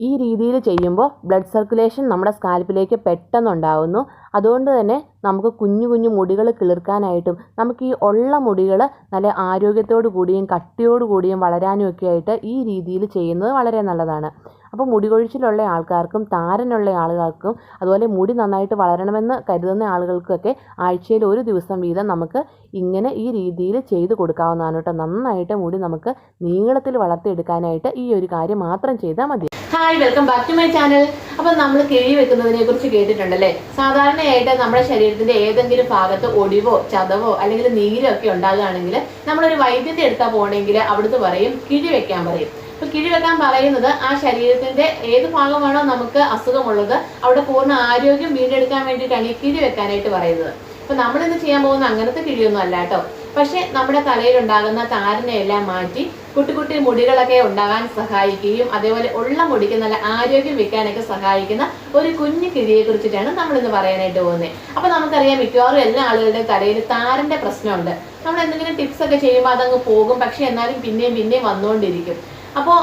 ഈ രീതിയിൽ ചെയ്യുമ്പോൾ ബ്ലഡ് സർക്കുലേഷൻ നമ്മുടെ സ്കാൽപ്പിലേക്ക് പെട്ടെന്നുണ്ടാകുന്നു അതുകൊണ്ട് തന്നെ നമുക്ക് കുഞ്ഞു കുഞ്ഞു മുടികൾ കിളിർക്കാനായിട്ടും നമുക്ക് ഈ ഉള്ള മുടികൾ നല്ല ആരോഗ്യത്തോടു കൂടിയും കട്ടിയോടു കൂടിയും വളരാനും ഒക്കെ ആയിട്ട് ഈ രീതിയിൽ ചെയ്യുന്നത് വളരെ നല്ലതാണ്. അപ്പോൾ മുടി കൊഴിച്ചിലുള്ള ആൾക്കാർക്കും താരനുള്ള ആളുകൾക്കും അതുപോലെ മുടി നന്നായിട്ട് വളരണമെന്ന് കരുതുന്ന ആളുകൾക്കൊക്കെ ആഴ്ചയിൽ ഒരു ദിവസം വീതം നമുക്ക് ഇങ്ങനെ ഈ രീതിയിൽ ചെയ്ത് കൊടുക്കാവുന്നതാണ് കേട്ടോ. നന്നായിട്ട് മുടി നമുക്ക് നീളത്തിൽ വളർത്തിയെടുക്കാനായിട്ട് ഈ ഒരു കാര്യം മാത്രം ചെയ്താൽ മതി. Hi welcome back to my channel അപ്പോൾ നമ്മൾ കിഴി വെക്കുന്നതിനെ കുറിച്ച് കേട്ടിട്ടുണ്ടല്ലേ? സാധാരണയായിട്ട് നമ്മുടെ ശരീരത്തിന്റെ ഏതെങ്കിലും ഭാഗത്ത് ഒടിവോ ചതവോ അല്ലെങ്കിൽ നീരോ ഒക്കെ ഉണ്ടാകുകയാണെങ്കിൽ നമ്മളൊരു വൈദ്യത്തെ എടുത്താൽ പോകണമെങ്കിൽ അവിടുത്തെ പറയും കിഴി വെക്കാൻ പറയും. അപ്പൊ കിഴി വെക്കാൻ പറയുന്നത് ആ ശരീരത്തിന്റെ ഏത് ഭാഗമാണോ നമുക്ക് അസുഖമുള്ളത് അവിടെ പൂർണ ആരോഗ്യം വീണ്ടെടുക്കാൻ വേണ്ടിയിട്ടാണ് ഈ കിഴി വെക്കാനായിട്ട് പറയുന്നത്. അപ്പൊ നമ്മൾ ഇന്ന് ചെയ്യാൻ പോകുന്ന അങ്ങനത്തെ കിഴിയൊന്നും അല്ല കേട്ടോ. പക്ഷെ നമ്മുടെ തലയിൽ ഉണ്ടാകുന്ന താരനെ എല്ലാം മാറ്റി കുട്ടി കുട്ടി മുടികളൊക്കെ ഉണ്ടാകാൻ സഹായിക്കുകയും അതേപോലെ ഉള്ള മുടിക്ക് നല്ല ആരോഗ്യം വെക്കാനൊക്കെ സഹായിക്കുന്ന ഒരു കുഞ്ഞു കിഴിയെ കുറിച്ചിട്ടാണ് നമ്മൾ ഇന്ന് പറയാനായിട്ട് പോകുന്നത്. അപ്പൊ നമുക്കറിയാം മിക്കവാറും എല്ലാ ആളുകളുടെ തലയിൽ താരന്റെ പ്രശ്നമുണ്ട്. നമ്മൾ എന്തെങ്കിലും ടിപ്സ് ഒക്കെ ചെയ്യുമ്പോൾ അതങ്ങ് പോകും. പക്ഷെ എന്നാലും പിന്നെയും പിന്നെയും വന്നുകൊണ്ടിരിക്കും. അപ്പോൾ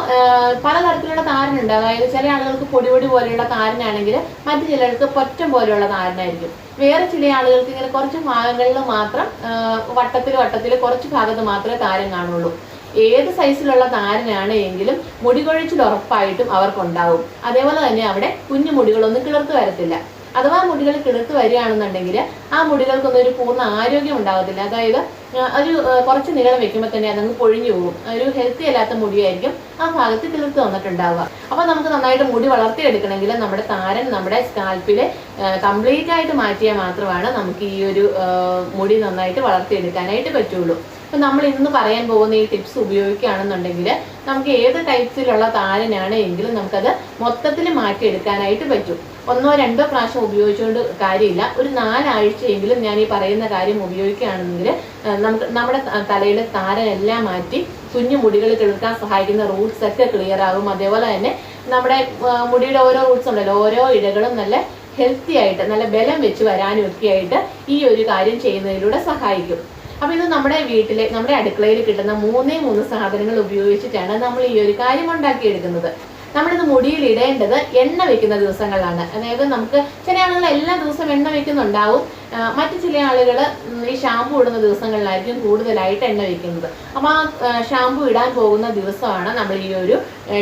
പലതരത്തിലുള്ള താരനുണ്ട്. അതായത് ചില ആളുകൾക്ക് പൊടി പൊടി പോലെയുള്ള താരനാണെങ്കിൽ മറ്റു ചിലർക്ക് പൊറ്റം പോലെയുള്ള താരനായിരിക്കും. വേറെ ചില ആളുകൾക്ക് ഇങ്ങനെ കുറച്ച് ഭാഗങ്ങളിൽ മാത്രം വട്ടത്തിൽ വട്ടത്തിൽ കുറച്ച് ഭാഗത്ത് മാത്രമേ താരം കാണുള്ളൂ. ഏത് സൈസിലുള്ള താരനാണ് എങ്കിലും മുടി കൊഴിച്ചിൽ ഉറപ്പായിട്ടും അവർക്കുണ്ടാവും. അതേപോലെ തന്നെ അവിടെ കുഞ്ഞു മുടികളൊന്നും കിളിർത്ത് വരത്തില്ല. അഥവാ മുടികൾ കിളിർത്ത് വരികയാണെന്നുണ്ടെങ്കിൽ ആ മുടികൾക്കൊന്നും ഒരു പൂർണ ആരോഗ്യം ഉണ്ടാകത്തില്ല. അതായത് ഒരു കുറച്ച് നീളം വെക്കുമ്പോൾ തന്നെ അതങ്ങ് പൊഴിഞ്ഞു പോകും. ഒരു ഹെൽത്തി അല്ലാത്ത മുടിയായിരിക്കും ആ ഭാഗത്ത് കിളിർത്ത് വന്നിട്ടുണ്ടാവുക. അപ്പോൾ നമുക്ക് നന്നായിട്ട് മുടി വളർത്തിയെടുക്കണമെങ്കിൽ നമ്മുടെ താരൻ നമ്മുടെ സ്കാൽപ്പിലെ കംപ്ലീറ്റ് ആയിട്ട് മാറ്റിയാൽ മാത്രമാണ് നമുക്ക് ഈ ഒരു മുടി നന്നായിട്ട് വളർത്തിയെടുക്കാനായിട്ട് പറ്റുള്ളൂ. അപ്പൊ നമ്മൾ ഇന്ന് പറയാൻ പോകുന്ന ഈ ടിപ്സ് ഉപയോഗിക്കുകയാണെന്നുണ്ടെങ്കിൽ നമുക്ക് ഏത് ടൈപ്സിലുള്ള താരനാണ് എങ്കിലും നമുക്കത് മൊത്തത്തിൽ മാറ്റിയെടുക്കാനായിട്ട് പറ്റും. ഒന്നോ രണ്ടോ പ്രാവശ്യം ഉപയോഗിച്ചുകൊണ്ട് കാര്യമില്ല. ഒരു നാലാഴ്ചയെങ്കിലും ഞാൻ ഈ പറയുന്ന കാര്യം ഉപയോഗിക്കുകയാണെങ്കിൽ നമുക്ക് നമ്മുടെ തലയിലെ താരനെല്ലാം മാറ്റി കുഞ്ഞു മുടികൾ കിളിർക്കാൻ സഹായിക്കുന്ന റൂട്ട്സ് ഒക്കെ ക്ലിയർ ആകും. അതേപോലെ തന്നെ നമ്മുടെ മുടിയുടെ ഓരോ റൂട്ട്സ് ഉണ്ടല്ലോ ഓരോ ഇടകളും നല്ല ഹെൽത്തി ആയിട്ട് നല്ല ബലം വെച്ച് വരാനും ഒക്കെ ആയിട്ട് ഈ ഒരു കാര്യം ചെയ്യുന്നതിലൂടെ സഹായിക്കും. അപ്പൊ ഇത് നമ്മുടെ വീട്ടിലെ നമ്മുടെ അടുക്കളയിൽ കിട്ടുന്ന മൂന്നേ മൂന്ന് സാധനങ്ങൾ ഉപയോഗിച്ചിട്ടാണ് നമ്മൾ ഈ ഒരു കാര്യം ഉണ്ടാക്കിയെടുക്കുന്നത്. നമ്മളിത് മുടിയിൽ ഇടേണ്ടത് എണ്ണ വെക്കുന്ന ദിവസങ്ങളാണ്. അതായത് നമുക്ക് ചില ആളുകൾ എല്ലാ ദിവസവും എണ്ണ വെക്കുന്നുണ്ടാവും. മറ്റു ചില ആളുകൾ ഈ ഷാമ്പു ഇടുന്ന ദിവസങ്ങളിലായിരിക്കും കൂടുതലായിട്ട് എണ്ണ വെക്കുന്നത്. അപ്പോൾ ആ ഷാമ്പു ഇടാൻ പോകുന്ന ദിവസമാണ് നമ്മൾ ഈ ഒരു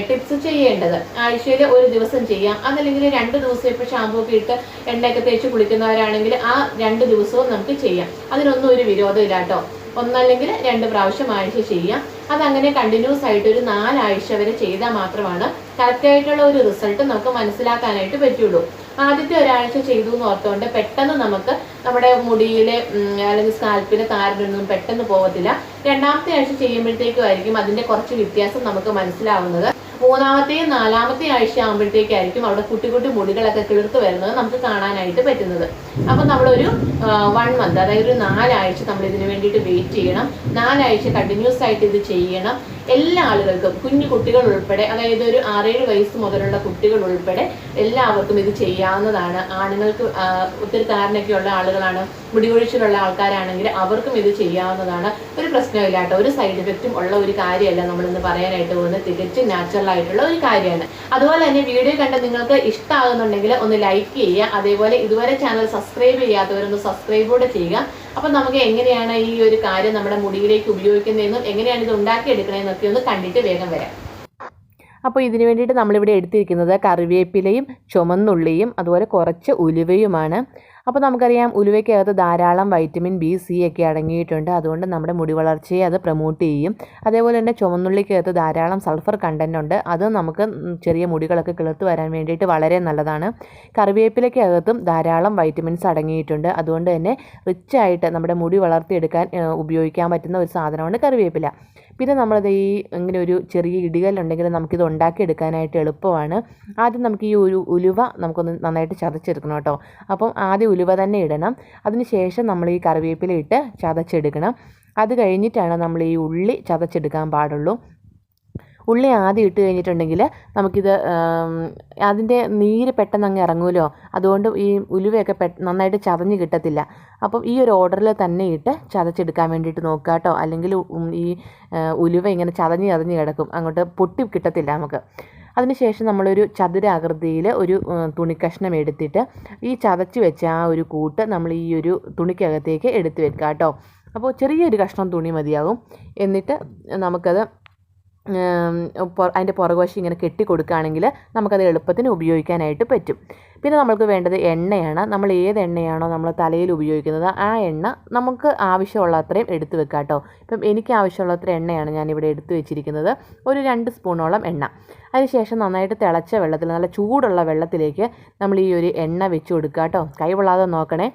ടിപ്സ് ചെയ്യേണ്ടത്. ആഴ്ചയിൽ ഒരു ദിവസം ചെയ്യാം. അതല്ലെങ്കിൽ രണ്ട് ദിവസം ഇപ്പോൾ ഷാമ്പു ഒക്കെ ഇട്ട് എണ്ണയൊക്കെ തേച്ച് കുളിക്കുന്നവരാണെങ്കിൽ ആ രണ്ട് ദിവസവും നമുക്ക് ചെയ്യാം. അതിനൊന്നും ഒരു വിരോധമില്ല കേട്ടോ ഒന്നല്ലെങ്കിൽ രണ്ട് പ്രാവശ്യം ആഴ്ച ചെയ്യാം അതങ്ങനെ കണ്ടിന്യൂസ് ആയിട്ട് ഒരു നാലാഴ്ച വരെ ചെയ്താൽ മാത്രമാണ് കറക്റ്റ് ആയിട്ടുള്ള ഒരു റിസൾട്ട് നമുക്ക് മനസ്സിലാക്കാനായിട്ട് പറ്റുള്ളൂ. ആദ്യത്തെ ഒരാഴ്ച ചെയ്തു എന്ന് ഓർത്തുകൊണ്ട് പെട്ടെന്ന് നമുക്ക് നമ്മുടെ മുടിയിലെ അല്ലെങ്കിൽ സ്കാൽപ്പിലെ താരനൊന്നും പെട്ടെന്ന് പോകത്തില്ല. രണ്ടാമത്തെ ആഴ്ച ചെയ്യുമ്പോഴത്തേക്കും ആയിരിക്കും അതിന്റെ കുറച്ച് വ്യത്യാസം നമുക്ക് മനസ്സിലാവുന്നത്. മൂന്നാമത്തെയും നാലാമത്തെ ആഴ്ച ആകുമ്പോഴത്തേക്കായിരിക്കും അവിടെ കുട്ടി കുട്ടി മുടികളൊക്കെ കിളിർത്ത് വരുന്നത് നമുക്ക് കാണാനായിട്ട് പറ്റുന്നത്. അപ്പം നമ്മളൊരു വൺ മന്ത് അതായത് ഒരു നാലാഴ്ച നമ്മൾ ഇതിനു വേണ്ടിയിട്ട് വെയിറ്റ് ചെയ്യണം. നാലാഴ്ച കണ്ടിന്യൂസ് ആയിട്ട് ഇത് ചെയ്യണം. എല്ലാ ആളുകൾക്കും കുഞ്ഞു കുട്ടികൾ ഉൾപ്പെടെ അതായത് ഒരു ആറേഴ് വയസ്സ് മുതലുള്ള കുട്ടികൾ ഉൾപ്പെടെ എല്ലാവർക്കും ഇത് ചെയ്യാവുന്നതാണ്. ആണുങ്ങൾക്ക് ഒത്തിരി താരനൊക്കെ ഉള്ള ആളുകളാണ് മുടികൊഴിച്ചിലുള്ള ആൾക്കാരാണെങ്കിൽ അവർക്കും ഇത് ചെയ്യാവുന്നതാണ്. ഒരു പ്രശ്നമില്ല കേട്ടോ. ഒരു സൈഡ് എഫക്റ്റും ഉള്ള ഒരു കാര്യമല്ല നമ്മളിന്ന് പറയാനായിട്ട് പോകുന്നത്. തികച്ചും നാച്ചുറൽ ആയിട്ടുള്ള ഒരു കാര്യമാണ്. അതുപോലെ തന്നെ വീഡിയോ കണ്ട് നിങ്ങൾക്ക് ഇഷ്ടമാകുന്നുണ്ടെങ്കിൽ ഒന്ന് ലൈക്ക് ചെയ്യുക. അതേപോലെ ഇതുവരെ ചാനൽ സബ്സ്ക്രൈബ് ചെയ്യാത്തവരൊന്ന് സബ്സ്ക്രൈബ് കൂടെ ചെയ്യുക. അപ്പം നമുക്ക് എങ്ങനെയാണ് ഈ ഒരു കാര്യം നമ്മുടെ മുടിയിലേക്ക് ഉപയോഗിക്കുന്നതെന്നും എങ്ങനെയാണ് ഇത് ഉണ്ടാക്കിയെടുക്കണമെന്നൊക്കെ ഒന്ന് കണ്ടിട്ട് വേഗം വരാം. അപ്പോൾ ഇതിന് വേണ്ടിയിട്ട് നമ്മളിവിടെ എടുത്തിരിക്കുന്നത് കറിവേപ്പിലയും ചുമന്നുള്ളിയും അതുപോലെ കുറച്ച് ഉലുവയുമാണ്. അപ്പോൾ നമുക്കറിയാം ഉലുവയ്ക്കകത്ത് ധാരാളം വൈറ്റമിൻ ബി സി ഒക്കെ അടങ്ങിയിട്ടുണ്ട്. അതുകൊണ്ട് നമ്മുടെ മുടി വളർച്ചയെ അത് പ്രൊമോട്ട് ചെയ്യും. അതേപോലെ തന്നെ ചുവന്നുള്ളിക്കകത്ത് ധാരാളം സൾഫർ കണ്ടന്റ് ഉണ്ട്. അത് നമുക്ക് ചെറിയ മുടികളൊക്കെ കിളിർത്ത് വരാൻ വേണ്ടിയിട്ട് വളരെ നല്ലതാണ്. കറിവേപ്പിലയ്ക്കകത്തും ധാരാളം വൈറ്റമിൻസ് അടങ്ങിയിട്ടുണ്ട്. അതുകൊണ്ട് തന്നെ റിച്ച് ആയിട്ട് നമ്മുടെ മുടി വളർത്തിയെടുക്കാൻ ഉപയോഗിക്കാൻ പറ്റുന്ന ഒരു സാധനമാണ് കറിവേപ്പില. പിന്നെ നമ്മളത് ഈ ഇങ്ങനെ ഒരു ചെറിയ ഇടികല്ലുണ്ടെങ്കിൽ നമുക്കിത് ഉണ്ടാക്കിയെടുക്കാനായിട്ട് എളുപ്പമാണ്. ആദ്യം നമുക്ക് ഈ ഒരു ഉലുവ നമുക്കൊന്ന് നന്നായിട്ട് ചതച്ചെടുക്കണം കേട്ടോ. അപ്പം ആദ്യം ഉലുവ തന്നെ ഇടണം. അതിനുശേഷം നമ്മൾ ഈ കറിവേപ്പില ഇട്ട് ചതച്ചെടുക്കണം. അത് കഴിഞ്ഞിട്ടാണ് നമ്മൾ ഈ ഉള്ളി ചതച്ചെടുക്കാൻ പാടുള്ളൂ. ഉള്ളി ആദ്യം ഇട്ട് കഴിഞ്ഞിട്ടുണ്ടെങ്കിൽ നമുക്കിത് അതിന്റെ നീര് പെട്ടെന്ന് അങ്ങ് ഇറങ്ങുമല്ലോ. അതുകൊണ്ട് ഈ ഉലുവയൊക്കെ പെ നന്നായിട്ട് ചതഞ്ഞ് കിട്ടത്തില്ല. അപ്പം ഈ ഒരു ഓർഡറിൽ തന്നെ ഇട്ട് ചതച്ചെടുക്കാൻ വേണ്ടിയിട്ട് നോക്കുക കേട്ടോ. അല്ലെങ്കിൽ ഈ ഉലുവ ഇങ്ങനെ ചതഞ്ഞ് ചതഞ്ഞ് കിടക്കും. അങ്ങോട്ട് പൊട്ടി കിട്ടത്തില്ല നമുക്ക്. അതിനുശേഷം നമ്മളൊരു ചതുരാകൃതിയിൽ ഒരു തുണി തുണിക്കഷ്ണം എടുത്തിട്ട് ഈ ചതച്ച് വെച്ച ആ ഒരു കൂട്ട് നമ്മൾ ഈ ഒരു തുണിക്കകത്തേക്ക് എടുത്ത് വെക്കുക കേട്ടോ അപ്പോൾ ചെറിയൊരു കഷ്ണം തുണി മതിയാകും. എന്നിട്ട് നമുക്കത് അതിന്റെ പുറകുവശം ഇങ്ങനെ കെട്ടി കൊടുക്കുകയാണെങ്കിൽ നമുക്കത് എളുപ്പത്തിന് ഉപയോഗിക്കാനായിട്ട് പറ്റും. പിന്നെ നമുക്ക് വേണ്ടത് എണ്ണയാണ്. നമ്മൾ ഏത് എണ്ണയാണോ നമ്മൾ തലയിൽ ഉപയോഗിക്കുന്നത് ആ എണ്ണ നമുക്ക് ആവശ്യമുള്ള അത്രയും എടുത്തു വെക്കാം കേട്ടോ. ഇപ്പം എനിക്ക് ആവശ്യമുള്ള അത്ര എണ്ണയാണ് ഞാനിവിടെ എടുത്തു വെച്ചിരിക്കുന്നത്. ഒരു രണ്ട് സ്പൂണോളം എണ്ണ. അതിനുശേഷം നന്നായിട്ട് തിളച്ച വെള്ളത്തിൽ നല്ല ചൂടുള്ള വെള്ളത്തിലേക്ക് നമ്മൾ ഈ ഒരു എണ്ണ വെച്ച് കൊടുക്കുക കേട്ടോ. കൈ പൊള്ളാതെ നോക്കണേ.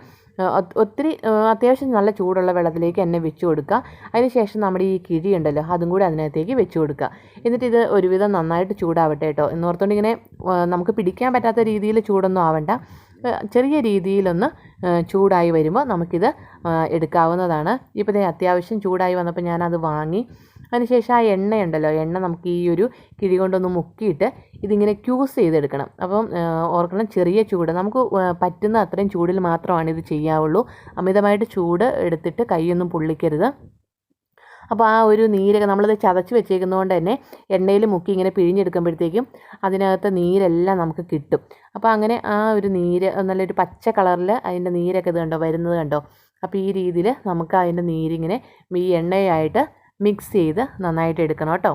ഒത്തിരി അത്യാവശ്യം നല്ല ചൂടുള്ള വെള്ളത്തിലേക്ക് എന്നെ വെച്ച് കൊടുക്കുക. അതിന് ശേഷം നമ്മുടെ ഈ കിഴി ഉണ്ടല്ലോ അതും കൂടി അതിനകത്തേക്ക് വെച്ച് കൊടുക്കുക. എന്നിട്ട് ഇത് ഒരുവിധം നന്നായിട്ട് ചൂടാവട്ടെ കേട്ടോ. എന്ന് ഇങ്ങനെ നമുക്ക് പിടിക്കാൻ പറ്റാത്ത രീതിയിൽ ചൂടൊന്നും ആവണ്ട. ചെറിയ രീതിയിലൊന്ന് ചൂടായി വരുമ്പോൾ നമുക്കിത് എടുക്കാവുന്നതാണ്. ഇപ്പോൾ അത്യാവശ്യം ചൂടായി വന്നപ്പോൾ ഞാനത് വാങ്ങി അതിനുശേഷം ആ എണ്ണയുണ്ടല്ലോ എണ്ണ നമുക്ക് ഈ ഒരു കിഴി കൊണ്ടൊന്ന് മുക്കിയിട്ട് ഇതിങ്ങനെ ക്യൂസ് ചെയ്തെടുക്കണം. അപ്പം ഓർക്കണം ചെറിയ ചൂട് നമുക്ക് പറ്റുന്ന അത്രയും ചൂടിൽ മാത്രമാണ് ഇത് ചെയ്യാവുള്ളൂ. അമിതമായിട്ട് ചൂട് എടുത്തിട്ട് കൈയൊന്നും പൊള്ളിക്കരുത്. അപ്പോൾ ആ ഒരു നീരൊക്കെ നമ്മളിത് ചതച്ച് വെച്ചേക്കുന്നതുകൊണ്ട് തന്നെ എണ്ണയിൽ മുക്കി ഇങ്ങനെ പിഴിഞ്ഞെടുക്കുമ്പോഴത്തേക്കും അതിനകത്ത് നീരെല്ലാം നമുക്ക് കിട്ടും. അപ്പോൾ അങ്ങനെ ആ ഒരു നീര് നല്ലൊരു പച്ച കളറിൽ അതിന്റെ നീരൊക്കെ ഇത് കണ്ടോ വരുന്നത് കണ്ടോ? അപ്പോൾ ഈ രീതിയിൽ നമുക്ക് അതിന്റെ നീരിങ്ങനെ ഈ എണ്ണയായിട്ട് മിക്സ് ചെയ്ത് നന്നായിട്ട് എടുക്കണം കേട്ടോ.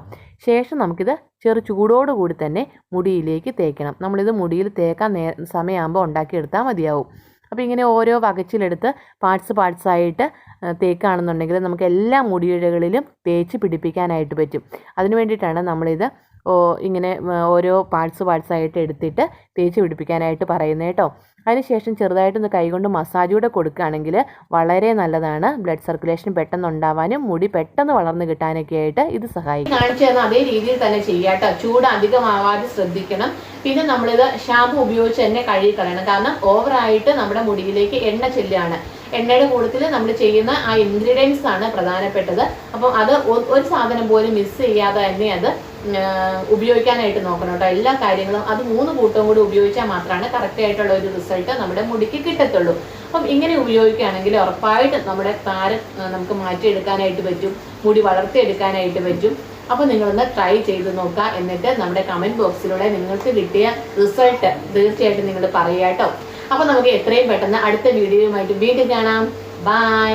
ശേഷം നമുക്കിത് ചെറു ചൂടോട് കൂടി തന്നെ മുടിയിലേക്ക് തേക്കണം. നമ്മളിത് മുടിയിൽ തേക്കാൻ നേ സമയമാകുമ്പോൾ ഉണ്ടാക്കിയെടുത്താൽ മതിയാവും. അപ്പോൾ ഇങ്ങനെ ഓരോ വകച്ചിലെടുത്ത് പാർട്സ് പാർട്സായിട്ട് തേക്കുകയാണെന്നുണ്ടെങ്കിൽ നമുക്ക് എല്ലാ മുടിയിഴകളിലും തേച്ച് പിടിപ്പിക്കാനായിട്ട് പറ്റും. അതിന് വേണ്ടിയിട്ടാണ് നമ്മളിത് ഇങ്ങനെ ഓരോ പാർട്സ് പാർട്സായിട്ട് എടുത്തിട്ട് തേച്ച് പിടിപ്പിക്കാനായിട്ട് പറയുന്നത് കേട്ടോ അതിനുശേഷം ചെറുതായിട്ടൊന്ന് കൈകൊണ്ട് മസാജ് കൂടെ കൊടുക്കുകയാണെങ്കിൽ വളരെ നല്ലതാണ്. ബ്ലഡ് സർക്കുലേഷൻ പെട്ടെന്ന് ഉണ്ടാവാനും മുടി പെട്ടെന്ന് വളർന്നു കിട്ടാനൊക്കെ ആയിട്ട് ഇത് സഹായിക്കും. കാണിച്ചു തന്ന അതേ രീതിയിൽ തന്നെ ചെയ്യാട്ടോ ചൂട് അധികമാവാതെ ശ്രദ്ധിക്കണം. പിന്നെ നമ്മളിത് ഷാമ്പു ഉപയോഗിച്ച് തന്നെ കഴുകി കളയണം. കാരണം ഓവറായിട്ട് നമ്മുടെ മുടിയിലേക്ക് എണ്ണ ചെല്ലുകയാണ്. എണ്ണയുടെ കൂട്ടത്തിൽ നമ്മൾ ചെയ്യുന്ന ആ ഇൻഗ്രീഡിയൻസ് ആണ് പ്രധാനപ്പെട്ടത്. അപ്പം അത് ഒരു സാധനം പോലും മിസ് ചെയ്യാതെ തന്നെ അത് ഉപയോഗിക്കാനായിട്ട് നോക്കണം കേട്ടോ. എല്ലാ കാര്യങ്ങളും അത് മൂന്ന് കൂട്ടം കൂടി ഉപയോഗിച്ചാൽ മാത്രമാണ് കറക്റ്റ് ആയിട്ടുള്ള ഒരു റിസൾട്ട് നമ്മുടെ മുടിക്ക് കിട്ടത്തുള്ളൂ. അപ്പം ഇങ്ങനെ ഉപയോഗിക്കുകയാണെങ്കിൽ ഉറപ്പായിട്ട് നമ്മുടെ താരം നമുക്ക് മാറ്റിയെടുക്കാനായിട്ട് പറ്റും. മുടി വളർത്തിയെടുക്കാനായിട്ട് പറ്റും. അപ്പോൾ നിങ്ങളൊന്ന് ട്രൈ ചെയ്ത് നോക്കുക. എന്നിട്ട് നമ്മുടെ കമന്റ് ബോക്സിലൂടെ നിങ്ങൾക്ക് കിട്ടിയ റിസൾട്ട് തീർച്ചയായിട്ടും നിങ്ങൾ പറയുക കേട്ടോ. അപ്പോൾ നമുക്ക് എത്രയും പെട്ടെന്ന് അടുത്ത വീഡിയോയുമായിട്ട് വീണ്ടും കാണാം. ബൈ